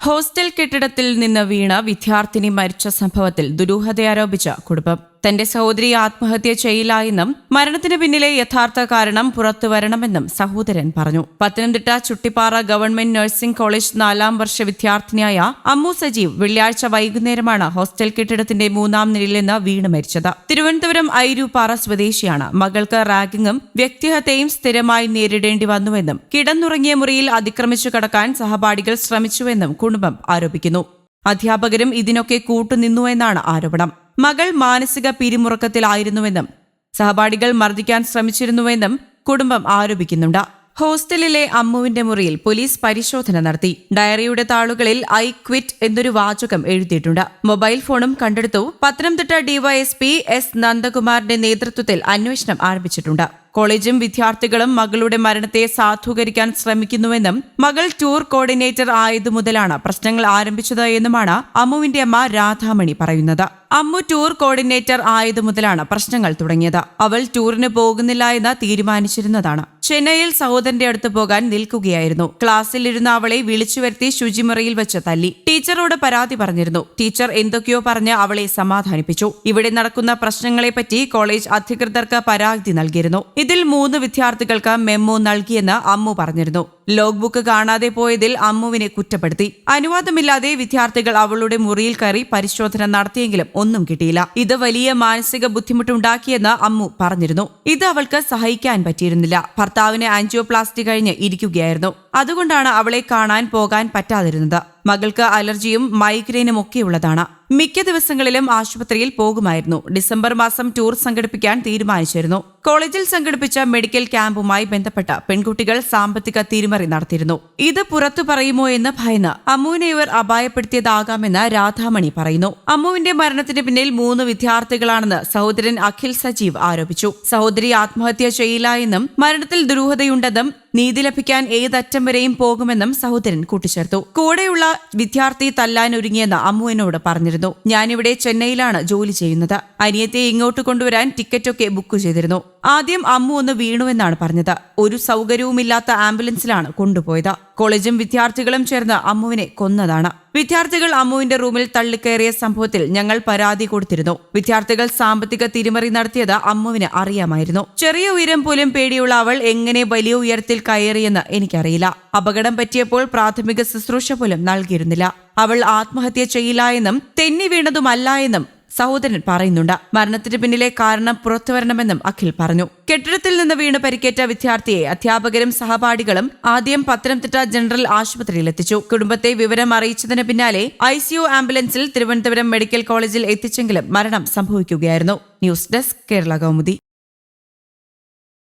Hostel കെട്ടിടത്തിൽ നിന്ന് വീണ വിദ്യാർത്ഥിനി മരിച്ച സംഭവത്തിൽ ദുരൂഹതയാരോപിച്ച കുടുംബം. തന്റെ സഹോദരി ആത്മഹത്യ ചെയ്യില്ല എന്നും മരണത്തിന് പിന്നിലെ യഥാർത്ഥ കാരണം പുറത്തു വരണമെന്നും സഹോദരൻ പറഞ്ഞു. Pathanamthitta Chuttippara government nursing college നാലാം വർഷ വിദ്യാർത്ഥിനിയായ അമ്മു സജീവ് വെള്ളിയാഴ്ച വൈകുന്നേരമാണ് ഹോസ്റ്റൽ കെട്ടിടത്തിന്റെ മൂന്നാം നിലയിൽ നിന്ന് വീണ് മരിച്ചത്. തിരുവനന്തപുരം ഐരൂപ്പാറ സ്വദേശിയാണ്. മകൾക്ക് റാഗിങ്ങും വ്യക്തിഹത്യയും സ്ഥിരമായി നേരിടേണ്ടി വന്നുവെന്നും കിടന്നുറങ്ങിയ മുറിയിൽ അതിക്രമിച്ചു കടക്കാൻ സഹപാഠികൾ ശ്രമിച്ചുവെന്നും കുടുംബം ആരോപിക്കുന്നു. അധ്യാപകരും ഇതിനൊക്കെ കൂട്ടുനിന്നുവെന്നാണ് ആരോപണം. മകൾ മാനസിക പിരിമുറുക്കത്തിലായിരുന്നുവെന്നും സഹപാഠികൾ മർദ്ദിക്കാൻ ശ്രമിച്ചിരുന്നുവെന്നും കുടുംബം ആരോപിക്കുന്നുണ്ട്. ഹോസ്റ്റലിലെ അമ്മുവിന്റെ മുറിയിൽ പോലീസ് പരിശോധന നടത്തി. ഡയറിയുടെ താളുകളിൽ ഐ ക്വിറ്റ് എന്നൊരു വാചകം എഴുതിയിട്ടുണ്ട്. മൊബൈൽ ഫോണും കണ്ടെടുത്തു. പത്തനംതിട്ട ഡിവൈഎസ്പി എസ് നന്ദകുമാറിന്റെ നേതൃത്വത്തിൽ അന്വേഷണം ആരംഭിച്ചിട്ടുണ്ട്. കോളേജും വിദ്യാർത്ഥികളും മകളുടെ മരണത്തെ സാധൂകരിക്കാൻ ശ്രമിക്കുന്നുവെന്നും മകൾ ടൂർ കോർഡിനേറ്റർ ആയതു മുതലാണ് പ്രശ്നങ്ങൾ ആരംഭിച്ചത് എന്നുമാണ് അമ്മുവിന്റെ അമ്മ രാധാമണി പറയുന്നത്. അമ്മു ടൂർ കോർഡിനേറ്റർ ആയതു മുതലാണ് പ്രശ്നങ്ങൾ തുടങ്ങിയത്. അവൾ ടൂറിന് പോകുന്നില്ല എന്ന് തീരുമാനിച്ചിരുന്നതാണ്. ചെന്നൈയിൽ സഹോദരന്റെ അടുത്ത് പോകാൻ നിൽക്കുകയായിരുന്നു. ക്ലാസ്സിലിരുന്ന അവളെ വിളിച്ചു വരുത്തി ശുചിമുറിയിൽ വെച്ച് തല്ലി. ടീച്ചറോട് പരാതി പറഞ്ഞിരുന്നു. ടീച്ചർ എന്തൊക്കെയോ പറഞ്ഞ് അവളെ സമാധാനിപ്പിച്ചു. ഇവിടെ നടക്കുന്ന പ്രശ്നങ്ങളെപ്പറ്റി കോളേജ് അധികൃതർക്ക് പരാതി നൽകിയിരുന്നു. ഇതിൽ മൂന്ന് വിദ്യാർത്ഥികൾക്ക് മെമ്മോ നൽകിയെന്ന് അമ്മു പറഞ്ഞിരുന്നു. ലോഗ് ബുക്ക് കാണാതെ പോയതിൽ അമ്മുവിനെ കുറ്റപ്പെടുത്തി. അനുവാദമില്ലാതെ വിദ്യാർത്ഥികൾ അവളുടെ മുറിയിൽ കയറി പരിശോധന നടത്തിയെങ്കിലും ഒന്നും കിട്ടിയില്ല. ഇത് വലിയ മാനസിക ബുദ്ധിമുട്ടുണ്ടാക്കിയെന്ന് അമ്മു പറഞ്ഞിരുന്നു. ഇത് അവൾക്ക് സഹായിക്കാൻ പറ്റിയിരുന്നില്ല. ഭർത്താവിന് ആൻജിയോപ്ലാസ്റ്റി കഴിഞ്ഞ് ഇരിക്കുകയായിരുന്നു. അതുകൊണ്ടാണ് അവളെ കാണാൻ പോകാൻ പറ്റാതിരുന്നത്. മകൾക്ക് അലർജിയും മൈഗ്രെയിനും ഒക്കെയുള്ളതാണ്. മിക്ക ദിവസങ്ങളിലും ആശുപത്രിയിൽ പോകുമായിരുന്നു. ഡിസംബർ മാസം ടൂർ സംഘടിപ്പിക്കാൻ തീരുമാനിച്ചിരുന്നു. കോളേജിൽ സംഘടിപ്പിച്ച മെഡിക്കൽ ക്യാമ്പുമായി ബന്ധപ്പെട്ട പെൺകുട്ടികൾ സാമ്പത്തിക തിരിമറി നടത്തിയിരുന്നു. ഇത് പുറത്തു പറയുമോ എന്ന് ഭയന്ന് അമ്മുവിനെ ഇവർ അപായപ്പെടുത്തിയതാകാമെന്ന് രാധാമണി പറയുന്നു. അമ്മുവിന്റെ മരണത്തിന് പിന്നിൽ മൂന്ന് വിദ്യാർത്ഥികളാണെന്ന് സഹോദരൻ അഖിൽ സജീവ് ആരോപിച്ചു. സഹോദരി ആത്മഹത്യ ചെയ്യില്ല എന്നും മരണത്തിൽ ദുരൂഹതയുണ്ടെന്നും നീതി ലഭിക്കാൻ ഏതറ്റം വരെയും പോകുമെന്നും സഹോദരൻ കൂട്ടിച്ചേർത്തു. കൂടെയുള്ള വിദ്യാർത്ഥി തല്ലാൻ ഒരുങ്ങിയെന്ന് അമ്മുവിനോട് പറഞ്ഞിരുന്നു. ഞാനിവിടെ ചെന്നൈയിലാണ് ജോലി ചെയ്യുന്നത്. അനിയത്തെ ഇങ്ങോട്ട് കൊണ്ടുവരാൻ ടിക്കറ്റൊക്കെ ബുക്ക് ചെയ്തിരുന്നു. ആദ്യം അമ്മു ഒന്ന് വീണുവെന്നാണ് പറഞ്ഞത്. ഒരു സൗകര്യവുമില്ലാത്ത ആംബുലൻസിലാണ് കൊണ്ടുപോയത്. കോളേജും വിദ്യാർത്ഥികളും ചേർന്ന് അമ്മുവിനെ കൊന്നതാണ്. വിദ്യാർത്ഥികൾ അമ്മുവിന്റെ റൂമിൽ തള്ളിക്കയറിയ സംഭവത്തിൽ ഞങ്ങൾ പരാതി കൊടുത്തിരുന്നു. വിദ്യാർത്ഥികൾ സാമ്പത്തിക തിരിമറി നടത്തിയത് അമ്മുവിന് അറിയാമായിരുന്നു. ചെറിയ ഉയരം പോലും പേടിയുള്ള അവൾ എങ്ങനെ വലിയ ഉയരത്തിൽ കയറിയെന്ന് എനിക്കറിയില്ല. അപകടം പറ്റിയപ്പോൾ പ്രാഥമിക ശുശ്രൂഷ പോലും നൽകിയിരുന്നില്ല. അവൾ ആത്മഹത്യ ചെയ്യില്ല എന്നും തെന്നി വീണതുമല്ല എന്നും സഹോദരൻ പറയുന്നുണ്ട് മരണത്തിന് പിന്നിലെ കാരണം പുറത്തുവരണമെന്നും അഖിൽ പറഞ്ഞു. കെട്ടിടത്തിൽ നിന്ന് വീണ് പരിക്കേറ്റ വിദ്യാർത്ഥിയെ അധ്യാപകരും സഹപാഠികളും ആദ്യം പത്തനംതിട്ട ജനറൽ ആശുപത്രിയിൽ എത്തിച്ചു. കുടുംബത്തെ വിവരം അറിയിച്ചതിന് പിന്നാലെ ഐസിയു ആംബുലൻസിൽ തിരുവനന്തപുരം മെഡിക്കൽ കോളേജിൽ എത്തിച്ചെങ്കിലും മരണം സംഭവിക്കുകയായിരുന്നു. News desk Kerala Kaumudi.